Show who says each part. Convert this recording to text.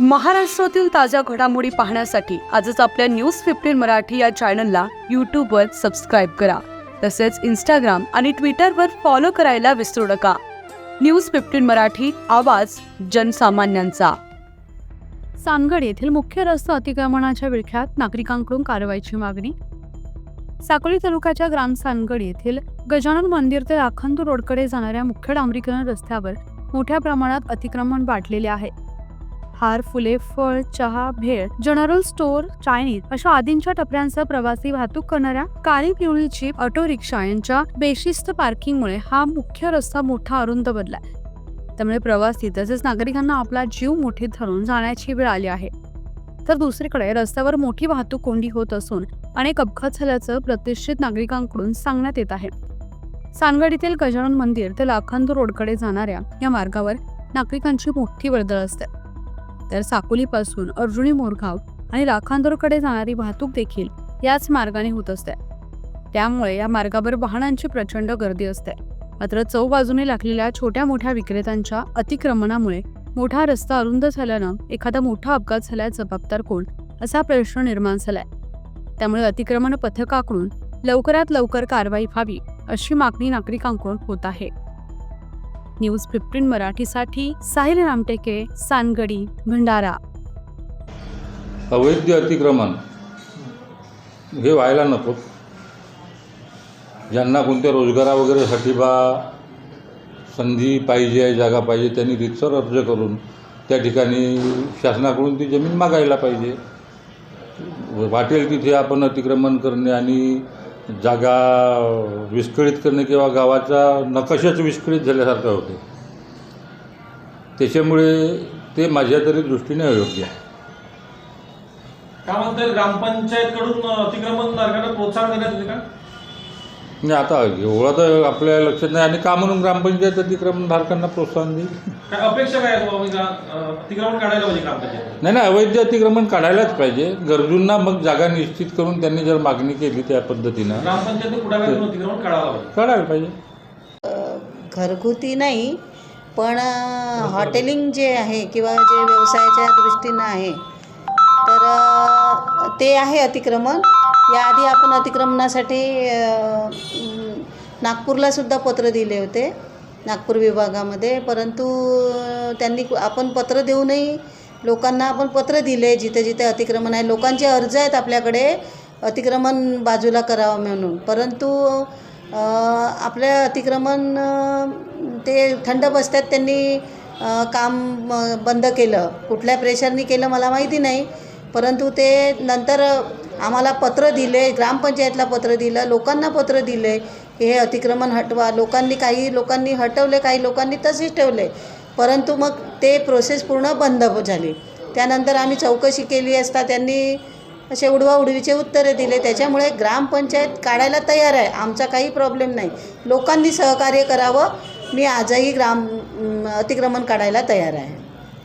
Speaker 1: महाराष्ट्रातील ताज्या घडामोडी पाहण्यासाठी आजच आपल्या न्यूज फिफ्टीन मराठी या चॅनलला यूट्यूबवर सबस्क्राईब करा. तसेच इंस्टाग्राम आणि ट्विटरवर फॉलो करायला विसरू नका. न्यूज फिफ्टीन मराठी आवाज जनसामान्यांचा. सानगड येथील मुख्य रस्ता अतिक्रमणाच्या विळख्यात नागरिकांकडून कारवाईची मागणी. साकोली तालुक्याच्या ग्राम सानगड येथील गजानन मंदिर ते राखंदू रोडकडे जाणाऱ्या मुख्य डांबरीकरण रस्त्यावर मोठ्या प्रमाणात अतिक्रमण वाढलेले आहे. हार फुले फळ चहा भेळ जनरल स्टोअर चायनीज अशा आदींच्या टपऱ्यांसह प्रवासी वाहतूक करणाऱ्या काळी पिवळी जीप ऑटो रिक्षा यांच्या बेशिस्त पार्किंगमुळे हा मुख्य रस्ता मोठा अरुंद बनलाय. त्यामुळे प्रवासी तसेच नागरिकांना आपला जीव मोठी धरून जाण्याची वेळ आली आहे. तर दुसरीकडे रस्त्यावर मोठी वाहतूक कोंडी होत असून अनेक अपघात झाल्याचं प्रतिष्ठित नागरिकांकडून सांगण्यात येत आहे. सानगड येथील गजानन मंदिर ते लाखांदूर रोडकडे जाणाऱ्या या मार्गावर नागरिकांची मोठी वर्दळ असते. तर साकोलीपासून अर्जुनी मोरगाव आणि लाखांदूरकडे जाणारी वाहतूक देखील याच मार्गाने होत असते. त्यामुळे या मार्गावर वाहनांची प्रचंड गर्दी असते. मात्र चौबाजूने लागलेल्या छोट्या मोठ्या विक्रेत्यांच्या अतिक्रमणामुळे मोठा रस्ता अरुंद झाल्यानं एखादा मोठा अपघात झाल्यास जबाबदार कोण असा प्रश्न निर्माण झालाय. त्यामुळे अतिक्रमण पथकाकडून लवकरात लवकर कारवाई व्हावी अशी मागणी नागरिकांकडून होत आहे. न्यूज फिफ्टीन मराठीसाठी साहिल रामटेके सानगडी भंडारा.
Speaker 2: अवैध अतिक्रमण. हे व्हायला नको. ज्यांना कोणत्या रोजगारा वगैरेसाठी बा संधी पाहिजे आहे जागा पाहिजे त्यांनी रितसर अर्ज करून त्या ठिकाणी शासनाकडून ती जमीन मागायला पाहिजे. वाटेल तिथे आपण अतिक्रमण करणे आणि जागा विस्कळीत करणे किंवा गावाचा नकाशाच विस्कळीत झाल्यासारखं होते. त्याच्यामुळे ते माझ्या तरी दृष्टीने अयोग्य आहे.
Speaker 3: काय म्हणताय ग्रामपंचायतकडून अतिक्रमण प्रोत्साहन देण्यात येते का?
Speaker 2: नाही आता एवढं तर आपल्या लक्षात नाही. आणि का म्हणून ग्रामपंचायत अतिक्रमण धारकांना प्रोत्साहन देईल?
Speaker 3: काय अपेक्षा काय आहे बुवा म्हणजे अं, अतिक्रमण काढायला पाहिजे ग्रामपंचायत.
Speaker 2: नाही नाही अवैध अतिक्रमण काढायलाच पाहिजे. गरजूंना मग जागा निश्चित करून त्यांनी जर मागणी केली त्या पद्धतीनं
Speaker 3: ग्रामपंचायत पुढाकार घेऊन अतिक्रमण काढायला पाहिजे.
Speaker 2: काढायला पाहिजे.
Speaker 4: घरगुती नाही पण अ, हॉटेलिंग जे आहे किंवा जे व्यवसायाच्या दृष्टीनं आहे तर अ, ते आहे अतिक्रमण. याआधी आपण अतिक्रमणासाठी अ, नागपूरलासुद्धा नागपूरला सुद्धा पत्र दिले होते नागपूर विभागामध्ये. परंतु त्यांनी आपण पत्र देऊनही लोकांना आपण पत्र दिले जिथे जिथे अतिक्रमण आहे. लोकांचे अर्ज आहेत आपल्याकडे अतिक्रमण बाजूला करावं म्हणून. परंतु आपल्या अतिक्रमण ते थंड बसत्यात त्यांनी काम बंद केलं. कुठल्या प्रेशरनी केलं मला माहिती नाही. परंतु ते नंतर आम्हाला पत्र दिले ग्रामपंचायतला पत्र दिलं लोकांना पत्र दिले. हे अतिक्रमण हटवा. लोकांनी काही लोकांनी हटवले काही लोकांनी तसेच ठेवले. परंतु मग ते प्रोसेस पूर्ण बंद झाली. त्यानंतर आम्ही चौकशी केली असता त्यांनी असे उडवाउडवीचे उत्तरे दिले. त्याच्यामुळे ग्रामपंचायत काढायला तयार आहे. आमचा काही प्रॉब्लेम नाही. लोकांनी सहकार्य करावं. मी आजही ग्राम अतिक्रमण काढायला तयार आहे.